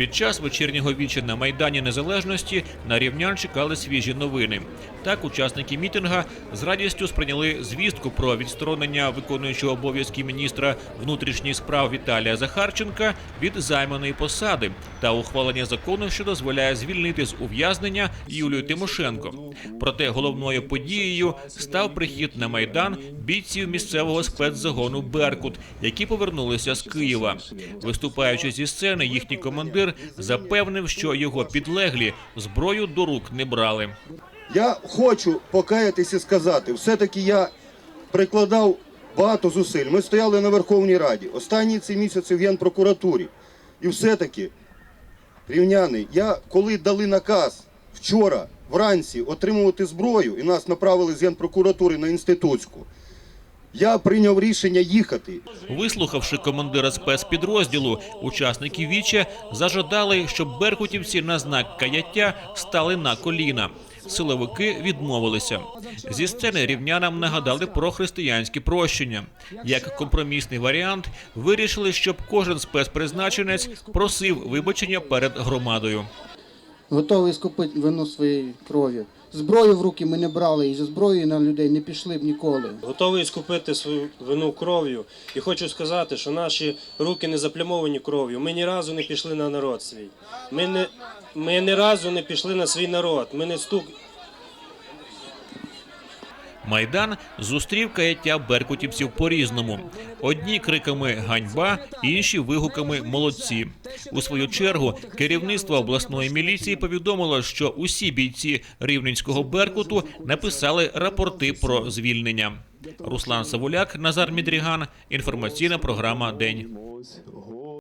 Під час вечірнього віча на майдані Незалежності на рівнян чекали свіжі новини. Так, учасники мітинга з радістю сприйняли звістку про відсторонення виконуючого обов'язки міністра внутрішніх справ Віталія Захарченка від займаної посади та ухвалення закону, що дозволяє звільнити з ув'язнення Юлію Тимошенко. Проте головною подією став прихід на майдан бійців місцевого спецзагону Беркут, які повернулися з Києва. Виступаючи зі сцени, їхній командир запевнив, що його підлеглі зброю до рук не брали. Я хочу покаятись і сказати, все-таки я прикладав багато зусиль. Ми стояли на Верховній Раді, останні ці місяці в Генпрокуратурі. І все-таки, рівняни, я коли дали наказ вчора вранці отримувати зброю і нас направили з Генпрокуратури на інститутську, я прийняв рішення їхати. Вислухавши командира спецпідрозділу, учасники віча зажадали, щоб беркутівці на знак каяття стали на коліна. Силовики відмовилися. Зі сцени рівнянам нагадали про християнські прощення. Як компромісний варіант, вирішили, щоб кожен спецпризначенець просив вибачення перед громадою. Готовий скупити вину своєї крові. Зброю в руки ми не брали і зі зброєю на людей не пішли б ніколи. Готовий скупити свою вину кров'ю. І хочу сказати, що наші руки не заплямовані кров'ю. Ми ні разу не пішли на народ свій. Ми не, ми ні разу не пішли на свій народ. Ми не стук. Майдан зустрів каяття беркутівців по-різному. Одні криками ганьба, інші вигуками молодці. У свою чергу керівництво обласної міліції повідомило, що усі бійці рівненського беркуту написали рапорти про звільнення. Руслан Савуляк, Назар Мідріган. Інформаційна програма День.